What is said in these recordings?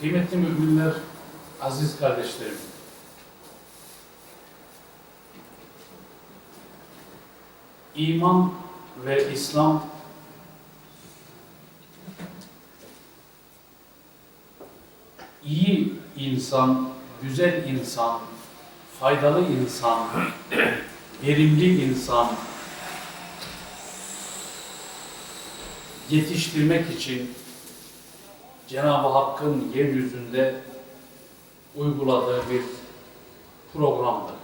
Kıymetli müminler, aziz kardeşlerim. İman ve İslam iyi insan, güzel insan, faydalı insan, verimli insan yetiştirmek için Cenab-ı Hakk'ın yeryüzünde uyguladığı bir programdır.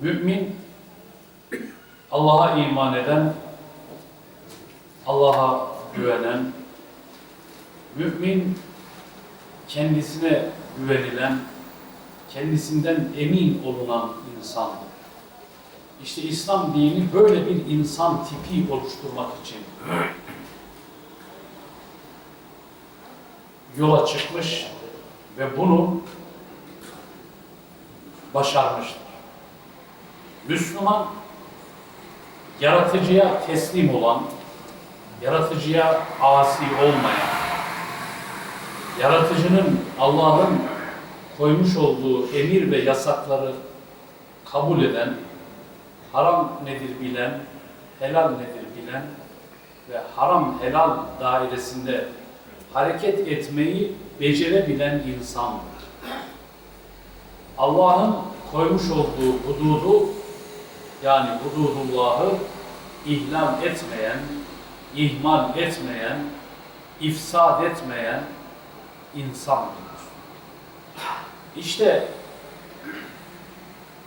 Mümin, Allah'a iman eden, Allah'a güvenen, mümin kendisine güvenilen, kendisinden emin olunan insandır. İşte İslam dini böyle bir insan tipi oluşturmak için yola çıkmış ve bunu başarmıştır. Müslüman, yaratıcıya teslim olan, yaratıcıya asi olmayan, yaratıcının Allah'ın koymuş olduğu emir ve yasakları kabul eden, haram nedir bilen, helal nedir bilen ve haram helal dairesinde hareket etmeyi becerebilen insandır. Allah'ın koymuş olduğu hududu yani hududullahı ihlal etmeyen, ihmal etmeyen, ifsad etmeyen insandır. İşte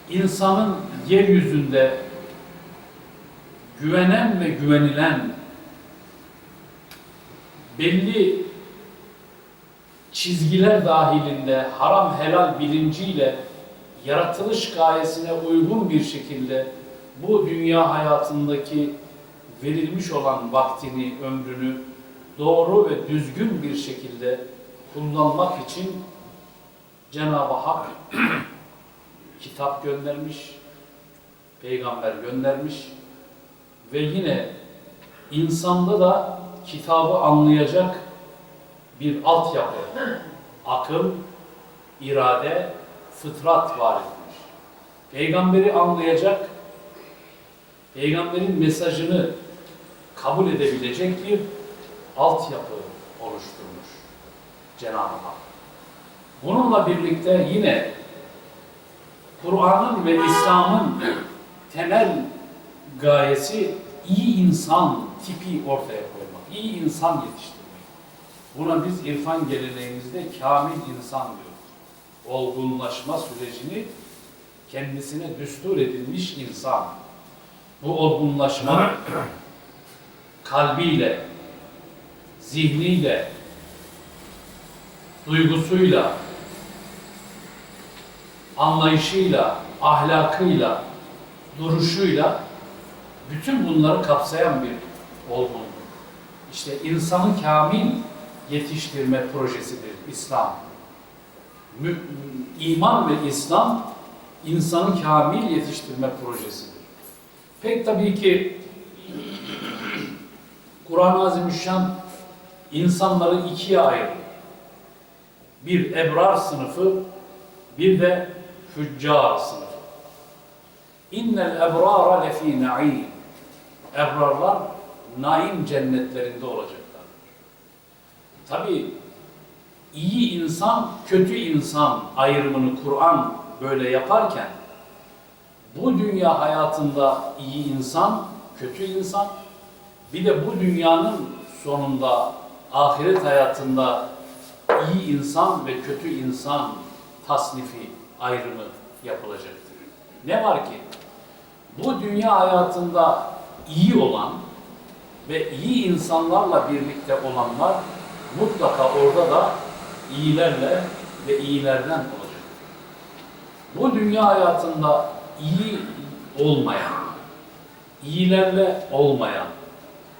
insanın yeryüzünde güvenen ve güvenilen belli çizgiler dahilinde haram helal bilinciyle yaratılış gayesine uygun bir şekilde bu dünya hayatındaki verilmiş olan vaktini, ömrünü doğru ve düzgün bir şekilde kullanmak için Cenab-ı Hak kitap göndermiş, peygamber göndermiş ve yine insanda da kitabı anlayacak bir altyapı, akıl, irade, fıtrat var etmiş. Peygamberi anlayacak, peygamberin mesajını kabul edebilecek bir altyapı oluşturmuş Cenab-ı Hak. Bununla birlikte yine Kur'an'ın ve İslam'ın temel gayesi iyi insan tipi ortaya koymak, iyi insan yetiştirmek. Buna biz irfan geleneğimizde kamil insan diyoruz. Olgunlaşma sürecini kendisine düstur edilmiş insan. Bu olgunlaşma kalbiyle, zihniyle, duygusuyla, anlayışıyla, ahlakıyla, duruşuyla bütün bunları kapsayan bir olgunluk. İşte insanı kamil yetiştirme projesidir İslam. Mü, iman ve İslam insanı kamil yetiştirme projesidir. Pek tabii ki Kur'an-ı Azimüşşan insanları ikiye ayırır. Bir ebrar sınıfı, bir de füccar sınıfı. İnnel ebrara lefî na'îm. Ebrarlar naim cennetlerinde olacaklardır. Tabi iyi insan, kötü insan ayrımını Kur'an böyle yaparken bu dünya hayatında iyi insan, kötü insan, bir de bu dünyanın sonunda ahiret hayatında iyi insan ve kötü insan tasnifi ayrımı yapılacaktır. Ne var ki bu dünya hayatında iyi olan ve iyi insanlarla birlikte olanlar mutlaka orada da iyilerle ve iyilerden olacak. Bu dünya hayatında iyi olmayan, iyilerle olmayan,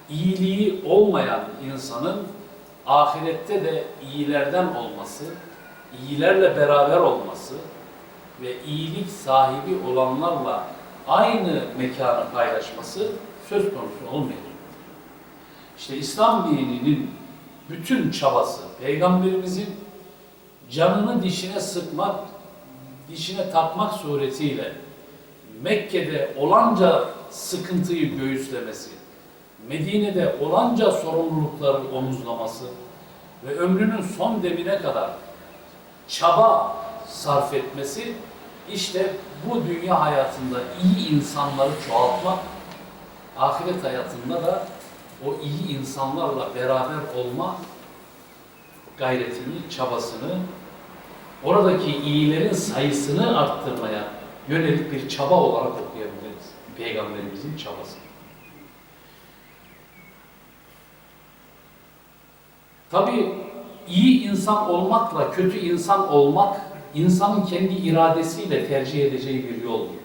iyiliği olmayan insanın ahirette de iyilerden olması, iyilerle beraber olması ve iyilik sahibi olanlarla aynı mekanı paylaşması söz konusu olmayacak. İşte İslam dininin bütün çabası, Peygamberimizin canını dişine sıkmak, dişine takmak suretiyle Mekke'de olanca sıkıntıyı göğüslemesi, Medine'de olanca sorumlulukları omuzlaması ve ömrünün son demine kadar çaba sarf etmesi işte bu dünya hayatında iyi insanları çoğaltmak, ahiret hayatında da o iyi insanlarla beraber olma gayretini, çabasını, oradaki iyilerin sayısını arttırmaya yönelik bir çaba olarak okuyabiliriz. Peygamberimizin çabası. Tabii iyi insan olmakla kötü insan olmak insanın kendi iradesiyle tercih edeceği bir yoldur.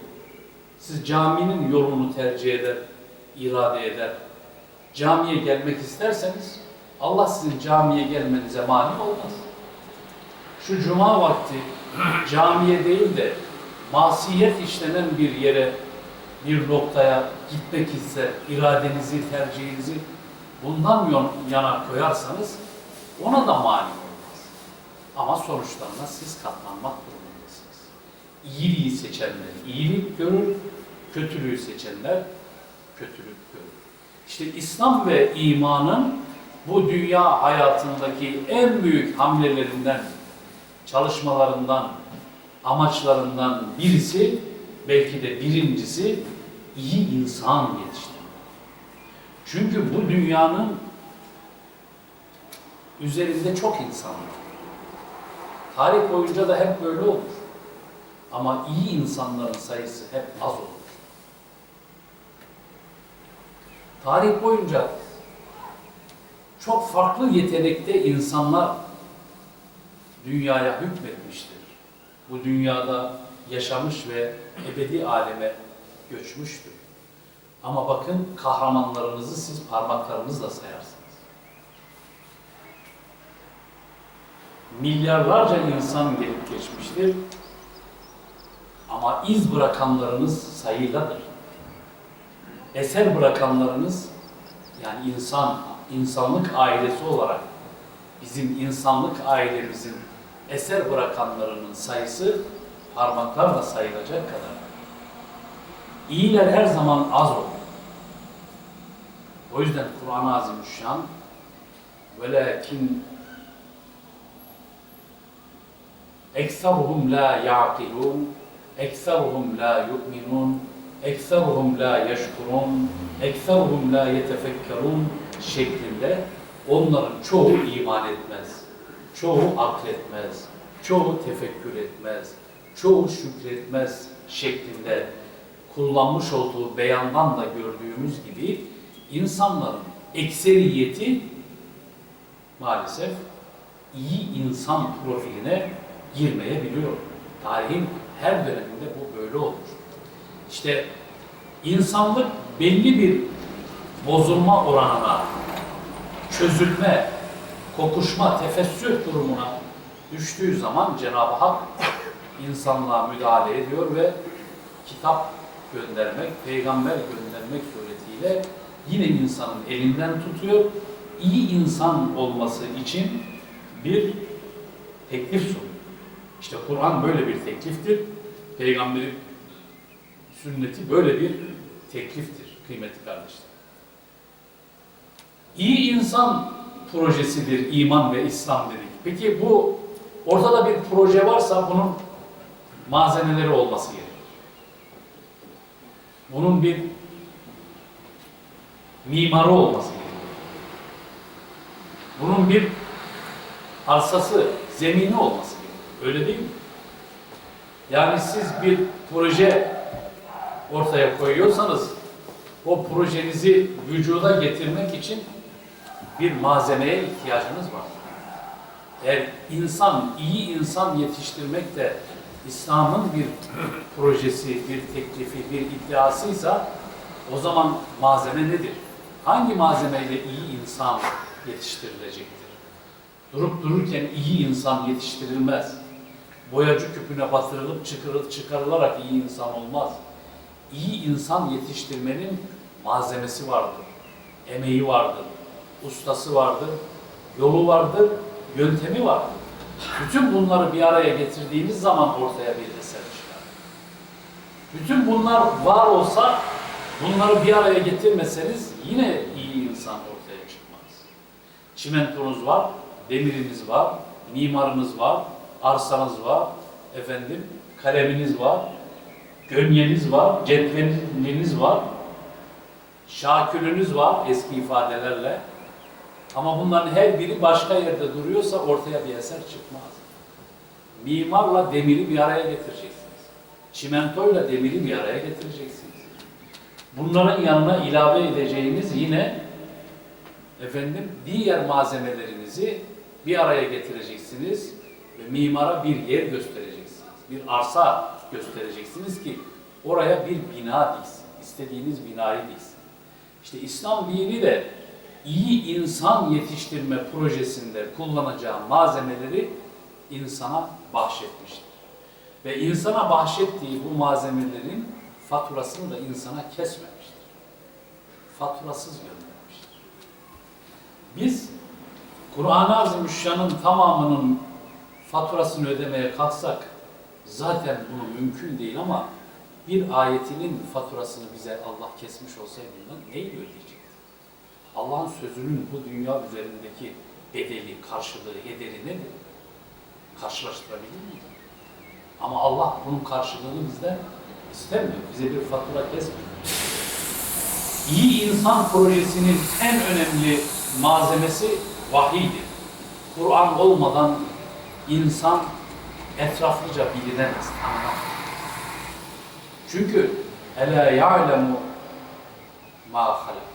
Siz caminin yolunu tercih eder, irade eder. Camiye gelmek isterseniz Allah sizin camiye gelmenize mani olmaz. Şu cuma vakti camiye değil de masiyet işlenen bir yere, bir noktaya gitmek ise iradenizi, tercihinizi bundan yana koyarsanız ona da mani olmaz. Ama sonuçlarına siz katlanmak durumundasınız. İyiliği seçenler iyilik görür, kötülüğü seçenler kötülük. İşte İslam ve imanın bu dünya hayatındaki en büyük hamlelerinden, çalışmalarından, amaçlarından birisi, belki de birincisi iyi insan yetiştirmek. Çünkü bu dünyanın üzerinde çok insan var. Tarih boyunca da hep böyle olur. Ama iyi insanların sayısı hep az olur. Tarih boyunca çok farklı yetenekte insanlar dünyaya hükmetmiştir. Bu dünyada yaşamış ve ebedi aleme göçmüştür. Ama bakın kahramanlarınızı siz parmaklarınızla sayarsınız. Milyarlarca insan gelip geçmiştir. Ama iz bırakanlarınız sayıladır. Eser bırakanlarınız yani insan, insanlık ailesi olarak bizim insanlık ailemizin eser bırakanlarının sayısı parmaklarla sayılacak kadar. İyiler her zaman az olur. O yüzden Kur'an-ı Azimüşşan velakin ekseruhum la ya'kilun ekseruhum la yu'minun ekseruhum la yeşkurun ekseruhum la yetefekkerun şeklinde onların çoğu iman etmez. Çoğu akletmez. Çoğu tefekkür etmez. Çoğu şükretmez şeklinde kullanmış olduğu beyandan da gördüğümüz gibi insanların ekseriyeti maalesef iyi insan profiline girmeyebiliyor. Tarihin her döneminde bu böyle olmuş. İşte insanlık belli bir bozulma oranına, çözülme, kokuşma, tefessüh durumuna düştüğü zaman Cenab-ı Hak insanlığa müdahale ediyor ve kitap göndermek, peygamber göndermek suretiyle yine insanın elinden tutuyor. İyi insan olması için bir teklif sunuyor. İşte Kur'an böyle bir tekliftir. Peygamberin sünneti böyle bir tekliftir kıymetli kardeşler. İyi insan projesidir iman ve İslam dedik. Peki bu ortada bir proje varsa bunun malzemeleri olması gerekir. Bunun bir mimarı olması gerekir. Bunun bir arsası, zemini olması gerekir. Öyle değil mi? Yani siz bir proje ortaya koyuyorsanız o projenizi vücuda getirmek için bir malzemeye ihtiyacınız var. Eğer insan, iyi insan yetiştirmek de İslam'ın bir projesi, bir teklifi, bir iddiasıysa o zaman malzeme nedir? Hangi malzemeyle iyi insan yetiştirilecektir? Durup dururken iyi insan yetiştirilmez. Boyacı küpüne batırılıp çıkarılarak iyi insan olmaz. İyi insan yetiştirmenin malzemesi vardır, emeği vardır, ustası vardır, yolu vardır, yöntemi vardır. Bütün bunları bir araya getirdiğimiz zaman ortaya bir eser çıkar. Bütün bunlar var olsa bunları bir araya getirmeseniz yine iyi insan ortaya çıkmaz. Çimentonuz var, demiriniz var, mimarınız var, arsanız var, efendim kaleminiz var, gönyeniz var, cetveliniz var, şakülünüz var eski ifadelerle. Ama bunların her biri başka yerde duruyorsa ortaya bir eser çıkmaz. Mimarla demiri bir araya getireceksiniz. Çimentoyla demiri bir araya getireceksiniz. Bunların yanına ilave edeceğiniz yine efendim diğer malzemelerinizi bir araya getireceksiniz ve mimara bir yer göstereceksiniz. Bir arsa göstereceksiniz ki oraya bir bina diksin. İstediğiniz binayı diksin. İşte İslam dini de iyi insan yetiştirme projesinde kullanacağı malzemeleri insana bahşetmiştir. Ve insana bahşettiği bu malzemelerin faturasını da insana kesmemiştir. Faturasız göndermiştir. Biz Kur'an-ı Azimüşşan'ın tamamının faturasını ödemeye kalksak zaten bunu mümkün değil ama bir ayetinin faturasını bize Allah kesmiş olsaydı neyle ödeyecekti? Allah'ın sözünün bu dünya üzerindeki bedeli, karşılığı, ederi nedir? Karşılaştırabilir miyiz? Ama Allah bunun karşılığını bizden istemiyor. Bize bir fatura kesmiyor. İyi insan projesinin en önemli malzemesi vahiydir. Kur'an olmadan insan etraflıca bilinemez, tanınamaz. Çünkü Ela ya'lemu ma halak.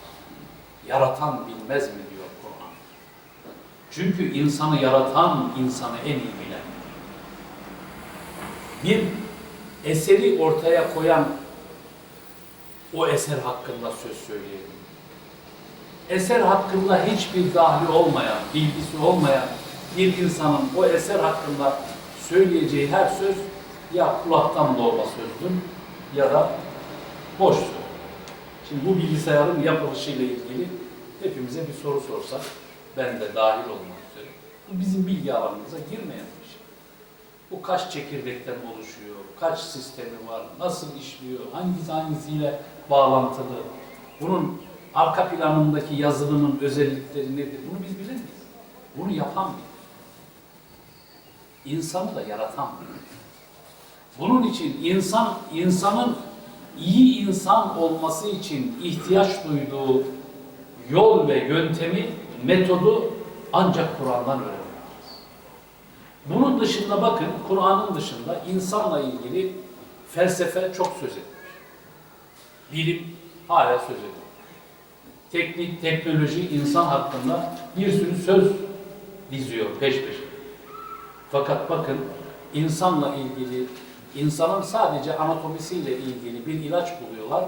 Yaratan bilmez mi diyor Kur'an. Çünkü insanı yaratan insanı en iyi bilen. Bir eseri ortaya koyan o eser hakkında söz söyleyelim. Eser hakkında hiçbir dahli olmayan, bilgisi olmayan bir insanın o eser hakkında söyleyeceği her söz ya kulaktan dolma sözdür ya da boş söz. Şimdi bu bilgisayarın yapılışıyla ilgili hepimize bir soru sorsak, ben de dahil olmak üzere, bu bizim bilgi alanımıza girmeyen bir şey. Bu kaç çekirdekten oluşuyor, kaç sistemi var, nasıl işliyor, hangisi hangisiyle bağlantılı, bunun arka planındaki yazılımın özellikleri nedir, bunu biz bilemeyiz. Bunu yapan bilir. İnsanı da yaratan. Bunun için insan, insanın iyi insan olması için ihtiyaç duyduğu yol ve yöntemi, metodu ancak Kur'an'dan öğrenmeliyiz. Bunun dışında bakın, Kur'an'ın dışında insanla ilgili felsefe çok söz etmiş. Bilim hala söz ediyor. Teknik, teknoloji, insan hakkında bir sürü söz diziyor peş peşe. Fakat bakın, insanla ilgili İnsanın sadece anatomisiyle ilgili bir ilaç buluyorlar.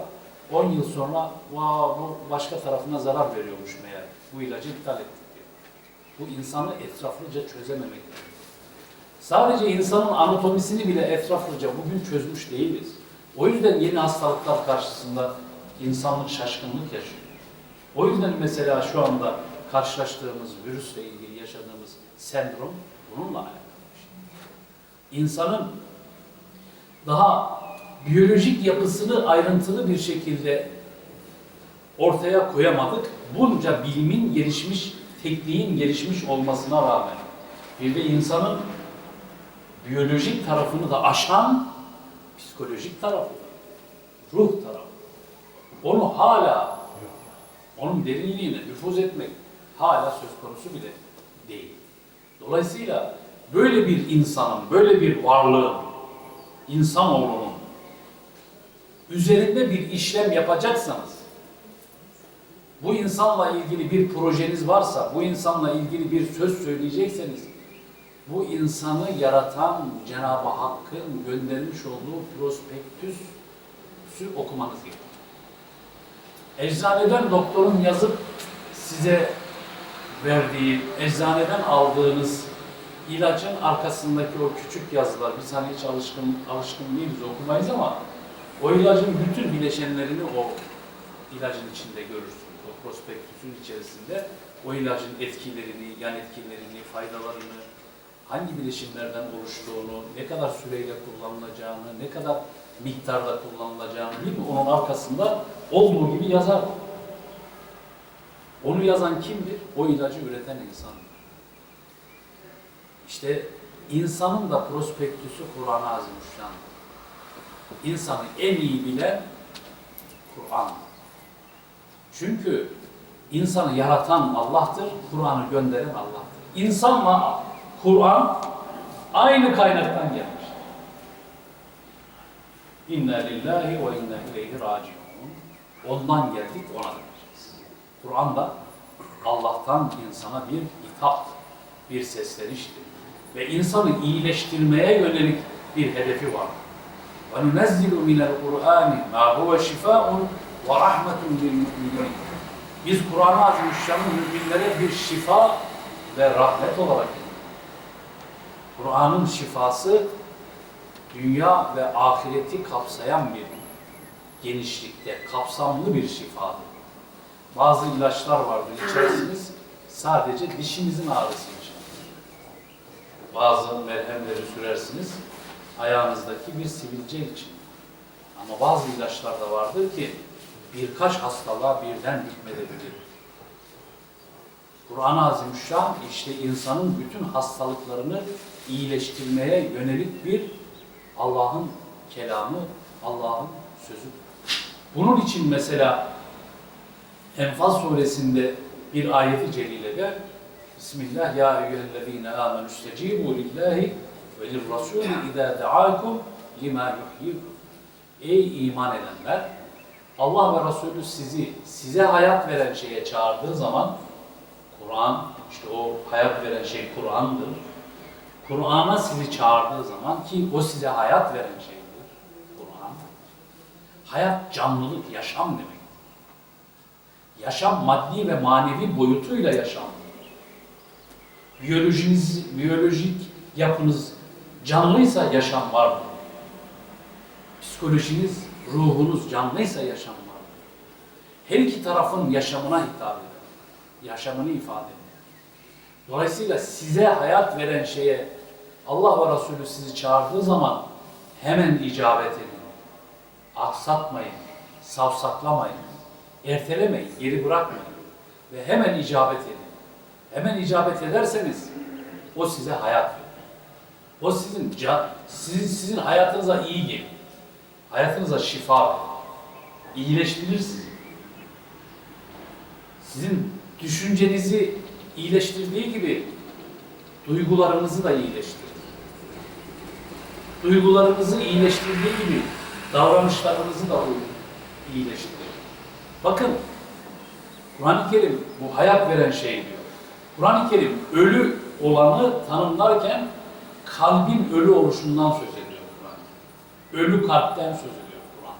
10 yıl sonra Vaa, bu başka tarafına zarar veriyormuş meğer. Bu ilacı iptal ettik diyor. Bu insanı etraflıca çözememek. Sadece insanın anatomisini bile etraflıca bugün çözmüş değiliz. O yüzden yeni hastalıklar karşısında insanlık şaşkınlık yaşıyor. O yüzden mesela şu anda karşılaştığımız virüsle ilgili yaşadığımız sendrom bununla alakalı. İnsanın daha biyolojik yapısını ayrıntılı bir şekilde ortaya koyamadık. Bunca bilimin gelişmiş, tekniğin gelişmiş olmasına rağmen bir de insanın biyolojik tarafını da aşan psikolojik tarafı, ruh tarafı. Onu hala, onun derinliğine nüfuz etmek hala söz konusu bile değil. Dolayısıyla böyle bir insanın, böyle bir varlığın insanoğlunun üzerinde bir işlem yapacaksanız, bu insanla ilgili bir projeniz varsa, bu insanla ilgili bir söz söyleyecekseniz, bu insanı yaratan Cenab-ı Hakk'ın göndermiş olduğu prospektüsü okumanız gerekiyor. Eczaneden doktorun yazıp size verdiği, eczaneden aldığınız ilacın arkasındaki o küçük yazılar, biz hani hiç alışkın, alışkın değiliz okumayız ama o ilacın bütün bileşenlerini o ilacın içinde görürsünüz. O prospektüsün içerisinde o ilacın etkilerini, yan etkilerini, faydalarını, hangi bileşimlerden oluştuğunu, ne kadar süreyle kullanılacağını, ne kadar miktarda kullanılacağını değil mi? Onun arkasında olduğu gibi yazar. Onu yazan kimdir? O ilacı üreten insandır. İşte insanın da prospektüsü Kur'an-ı Azimüşşan'dır. İnsanı en iyi bilen Kur'an. Çünkü insanı yaratan Allah'tır, Kur'an'ı gönderen Allah'tır. İnsanla Kur'an aynı kaynaktan gelmiş. İnna lillahi ve inna ileyhi raciun. Ondan geldik, ona döneceğiz. Kur'an da Allah'tan insana bir hitap, bir sesleniştir ve insanı iyileştirmeye yönelik bir hedefi var. وَنُنَزِّلُ مِنَ الْقُرْآنِ مَا هُوَ شِفَاءٌ وَرَحْمَةٌ لِلْمُؤْمِنِينَ Biz Kur'an'ı azmışların müminlere bir şifa ve rahmet olarak Kur'an'ın şifası dünya ve ahireti kapsayan bir genişlikte, kapsamlı bir şifadır. Bazı ilaçlar vardır içerisiniz sadece dişinizin ağrısıymış. Bazı merhemleri sürersiniz ayağınızdaki bir sivilce için. Ama bazı ilaçlar da vardır ki birkaç hastalığa birden hükmedebilir. Kur'an-ı Azimüşşan işte insanın bütün hastalıklarını iyileştirmeye yönelik bir Allah'ın kelamı, Allah'ın sözü. Bunun için mesela Enfal suresinde bir ayeti celilede Bismillah ya eyyühellezine amenü istecibu lillahi ve lirrasûli idâ deâkum lima yuhyikum. Ey iman edenler! Allah ve Resulü sizi, size hayat veren şeye çağırdığı zaman Kur'an, işte o hayat veren şey Kur'an'dır. Kur'an'a sizi çağırdığı zaman ki o size hayat veren şeydir. Kur'an. Hayat canlılık, yaşam demek. Yaşam maddi ve manevi boyutuyla yaşamdır. Biyolojiniz, biyolojik yapınız canlıysa yaşam vardır. Psikolojiniz, ruhunuz canlıysa yaşam vardır. Her iki tarafın yaşamına hitap eder. Yaşamını ifade eder. Dolayısıyla size hayat veren şeye Allah ve Resulü sizi çağırdığı zaman hemen icabet edin. Aksatmayın, savsaklamayın, ertelemeyin, geri bırakmayın ve hemen icabet edin. Hemen icabet ederseniz o size hayat verir. O sizin can, sizin, sizin hayatınıza iyi gelir. Hayatınıza şifa verir. İyileştirir sizi. Sizin düşüncenizi iyileştirdiği gibi duygularınızı da iyileştirir. Duygularınızı iyileştirdiği gibi davranışlarınızı da iyileştirir. Bakın Kur'an-ı Kerim bu hayat veren şey diyor. Kur'an-ı Kerim ölü olanı tanımlarken kalbin ölü oluşundan söz ediyor Kur'an. Ölü kalpten söz ediyor Kur'an.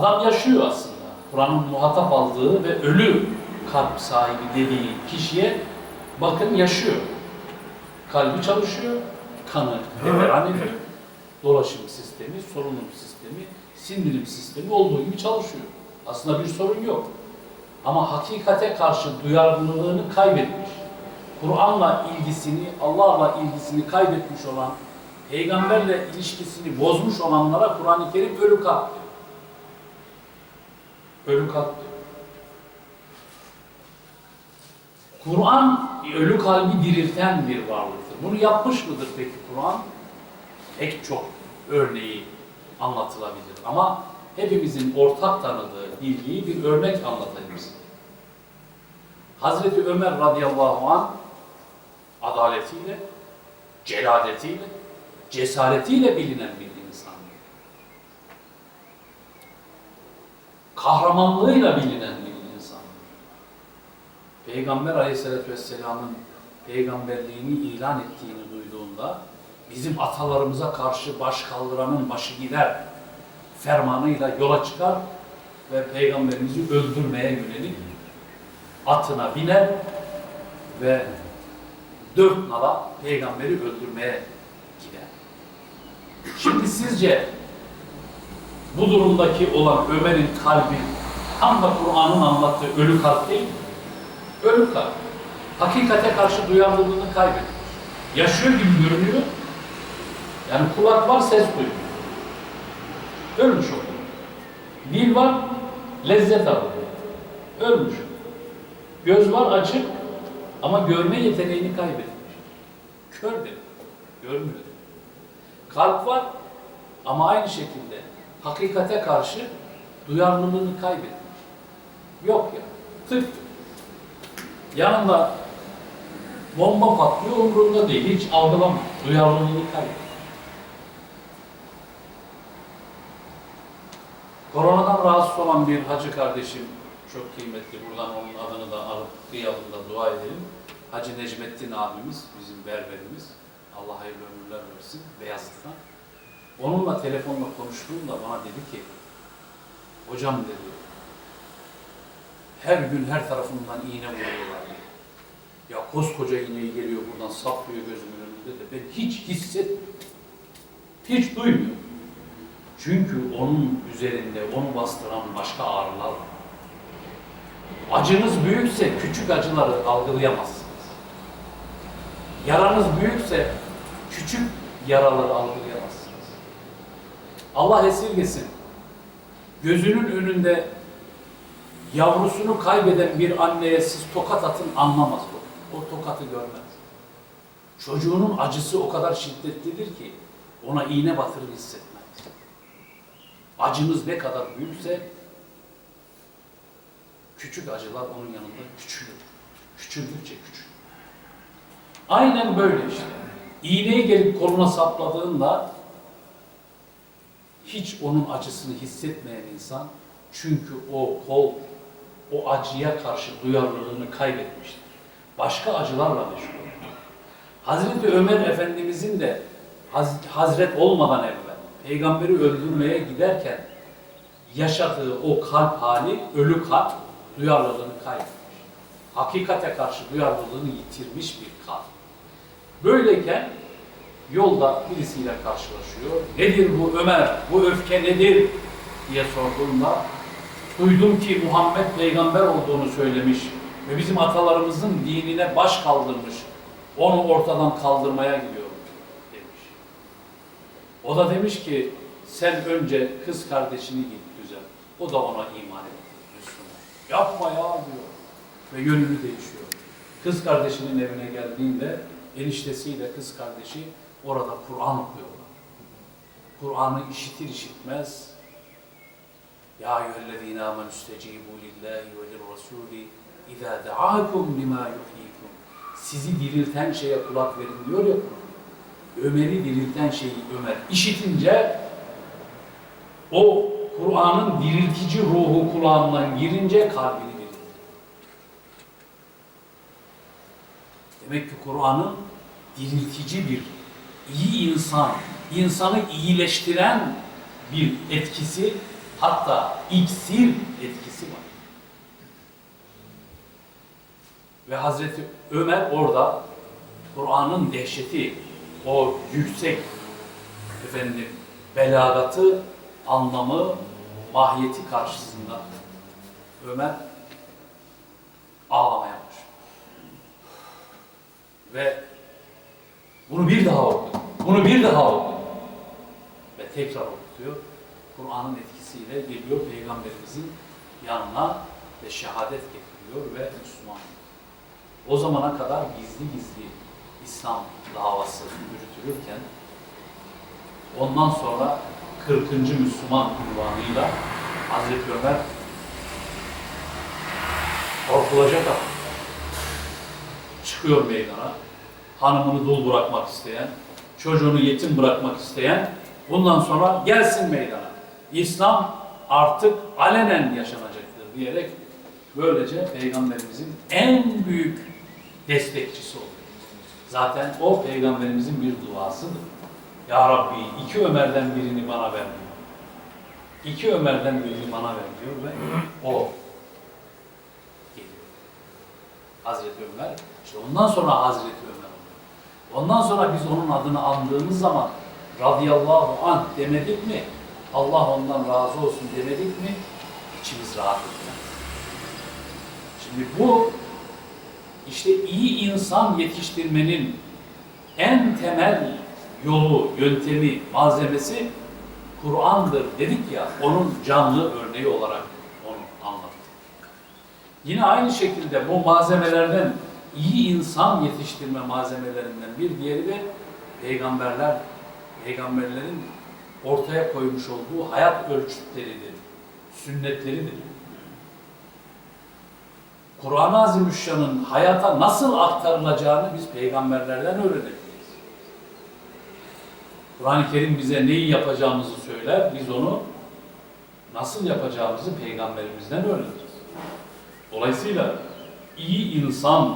Adam yaşıyor aslında. Kur'an'ın muhatap aldığı ve ölü kalp sahibi dediği kişiye bakın yaşıyor. Kalbi çalışıyor, kanı heveran ediyor. Dolaşım sistemi, solunum sistemi, sindirim sistemi olduğu gibi çalışıyor. Aslında bir sorun yok. Ama hakikate karşı duyarlılığını kaybetmiş. Kur'an'la ilgisini, Allah'la ilgisini kaybetmiş olan, peygamberle ilişkisini bozmuş olanlara Kur'an-ı Kerim ölü kalp. Ölü kalp. Kur'an ölü kalbi dirilten bir varlıktır. Bunu yapmış mıdır peki Kur'an? Pek çok örneği anlatılabilir. Ama hepimizin ortak tanıdığı, bildiği bir örnek anlatayım size. Hazreti Ömer radıyallahu an adaletiyle, celadetiyle, cesaretiyle bilinen bir insan. Kahramanlığıyla bilinen bir insan. Peygamber aleyhissalatü vesselamın peygamberliğini ilan ettiğini duyduğunda bizim atalarımıza karşı baş kaldıranın başı gider fermanıyla yola çıkar ve peygamberimizi öldürmeye yönelik atına biner ve dört nala peygamberi öldürmeye gider. Şimdi sizce bu durumdaki olan Ömer'in kalbi Tam da Kur'an'ın anlattığı ölü kalp değil mi? Ölü kalp. Hakikate karşı duyarlılığını kaybetmiş. Yaşıyor gibi görünüyor. Yani kulak var ses duyuyor. Ölmüş o. Dil var, lezzet alıyor. Ölmüş. Göz var açık ama görme yeteneğini kaybetmiş. Kör demek. Görmüyor. Kalp var ama aynı şekilde hakikate karşı duyarlılığını kaybetmiş. Yok ya. Tık. Yanında bomba patlıyor umurunda değil. Hiç algılamıyor. Duyarlılığını kaybetmiş. Koronadan rahatsız olan bir hacı kardeşim çok kıymetli. Buradan onun adını da alıp kıyalım da dua edelim. Hacı Necmettin abimiz, bizim berberimiz. Allah hayırlı ömürler versin. Beyazıt'tan. Onunla telefonla konuştuğumda bana dedi ki hocam dedi her gün her tarafından iğne vuruyorlar. Ya koskoca iğneyi geliyor buradan saplıyor gözümün önünde de ben hiç hissetmiyorum. Hiç duymuyorum. Çünkü onun üzerinde onu bastıran başka ağrılar var. Acınız büyükse küçük acıları algılayamazsınız. Yaranız büyükse küçük yaraları algılayamazsınız. Allah esirgesin. Gözünün önünde yavrusunu kaybeden bir anneye siz tokat atın anlamaz o. O tokatı görmez. Çocuğunun acısı o kadar şiddetlidir ki ona iğne batırır hissetmez. Acınız ne kadar büyükse küçük acılar onun yanında küçülür. Küçüldükçe küçülür. Aynen böyle işte. İğneyi gelip koluna sapladığında hiç onun acısını hissetmeyen insan çünkü o kol o acıya karşı duyarlılığını kaybetmiştir. Başka acılarla meşgul. Hazreti Ömer Efendimizin de Haz- Hazret olmadan evvel peygamberi öldürmeye giderken yaşadığı o kalp hali, ölü kalp duyarlılığını kaybetmiş. Hakikate karşı duyarlılığını yitirmiş bir kalp. Böyleyken yolda birisiyle karşılaşıyor. Nedir bu Ömer? Bu öfke nedir? diye sorduğunda duydum ki Muhammed peygamber olduğunu söylemiş ve bizim atalarımızın dinine baş kaldırmış. Onu ortadan kaldırmaya gidiyorum demiş. O da demiş ki sen önce kız kardeşini git güzel. O da ona iman etti Müslüman. Yapma ya diyor. Ve yönünü değişiyor. Kız kardeşinin evine geldiğinde eniştesiyle kız kardeşi orada Kur'an okuyorlar. Kur'an'ı işitir işitmez Ya eyyühellezine amenü istecibu lillahi ve lirrasuli izâ deâkum limâ yuhyikum Sizi dirilten şeye kulak verin diyor ya Kur'an. Ömer'i dirilten şeyi Ömer işitince o Kur'an'ın diriltici ruhu kulağından girince kalbini diriltti. Demek ki Kur'an'ın diriltici bir, iyi insan, insanı iyileştiren bir etkisi, hatta iksir etkisi var. Ve Hazreti Ömer orada Kur'an'ın dehşeti, o yüksek efendim belagatı, anlamı, mahiyeti karşısında Ömer ağlamaya başlıyor. Ve bunu bir daha okudu. Bunu bir daha okudu. Ve tekrar okutuyor. Kur'an'ın etkisiyle geliyor Peygamberimizin yanına ve şehadet getiriyor ve Müslüman. O zamana kadar gizli gizli İslam davası yürütülürken ondan sonra 40. Müslüman unvanıyla Hazreti Ömer korkulacak ama çıkıyor meydana. Hanımını dul bırakmak isteyen, çocuğunu yetim bırakmak isteyen bundan sonra gelsin meydana. İslam artık alenen yaşanacaktır diyerek böylece Peygamberimizin en büyük destekçisi oluyor. Zaten o Peygamberimizin bir duasıdır. Ya Rabbi iki Ömer'den birini bana ver diyor. İki Ömer'den birini bana ver diyor ve o geliyor. Hazreti Ömer. İşte ondan sonra Hazreti Ömer oluyor. Ondan sonra biz onun adını andığımız zaman radıyallahu anh demedik mi? Allah ondan razı olsun demedik mi? içimiz rahat etmez. Şimdi bu işte iyi insan yetiştirmenin en temel yolu, yöntemi, malzemesi Kur'an'dır dedik ya, onun canlı örneği olarak onu anlattık. Yine aynı şekilde bu malzemelerden iyi insan yetiştirme malzemelerinden bir diğeri de peygamberler, peygamberlerin ortaya koymuş olduğu hayat ölçütleridir, sünnetleridir. Kur'an-ı Azimüşşan'ın hayata nasıl aktarılacağını biz peygamberlerden öğrenebiliriz. Kur'an-ı Kerim bize neyi yapacağımızı söyler, biz onu nasıl yapacağımızı peygamberimizden öğreniriz. Dolayısıyla iyi insan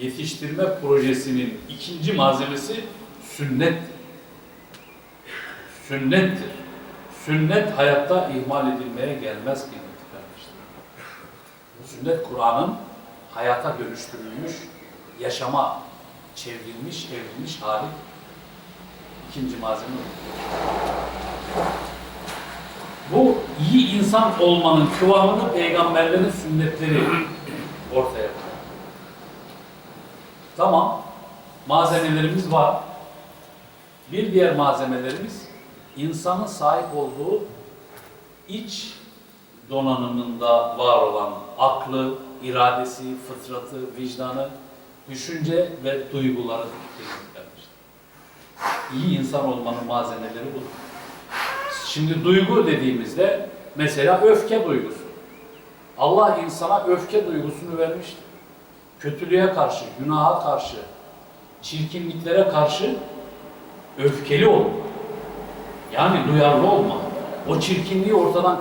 yetiştirme projesinin ikinci malzemesi sünnettir. Sünnettir. Sünnet hayatta ihmal edilmeye gelmez kardeşlerim. Sünnet Kur'an'ın hayata dönüştürülmüş, yaşama çevrilmiş, evrilmiş hali ikinci malzeme. Bu iyi insan olmanın kıvamını peygamberlerin sünnetleri ortaya koyuyor. Tamam, malzemelerimiz var. Bir diğer malzemelerimiz insanın sahip olduğu iç donanımında var olan aklı, iradesi, fıtratı, vicdanı, düşünce ve duyguları İyi insan olmanın malzemeleri budur. Şimdi duygu dediğimizde mesela öfke duygusu. Allah insana öfke duygusunu vermiştir. Kötülüğe karşı, günaha karşı, çirkinliklere karşı öfkeli olma. Yani duyarlı olma. O çirkinliği ortadan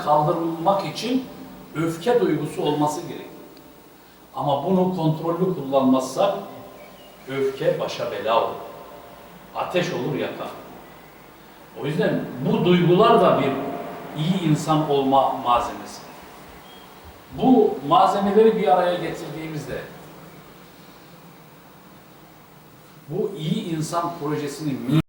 kaldırmak için öfke duygusu olması gerekir. Ama bunu kontrollü kullanmazsak öfke başa bela olur. Ateş olur yakar. O yüzden bu duygular da bir iyi insan olma malzemesi. Bu malzemeleri bir araya getirdiğimizde bu iyi insan projesinin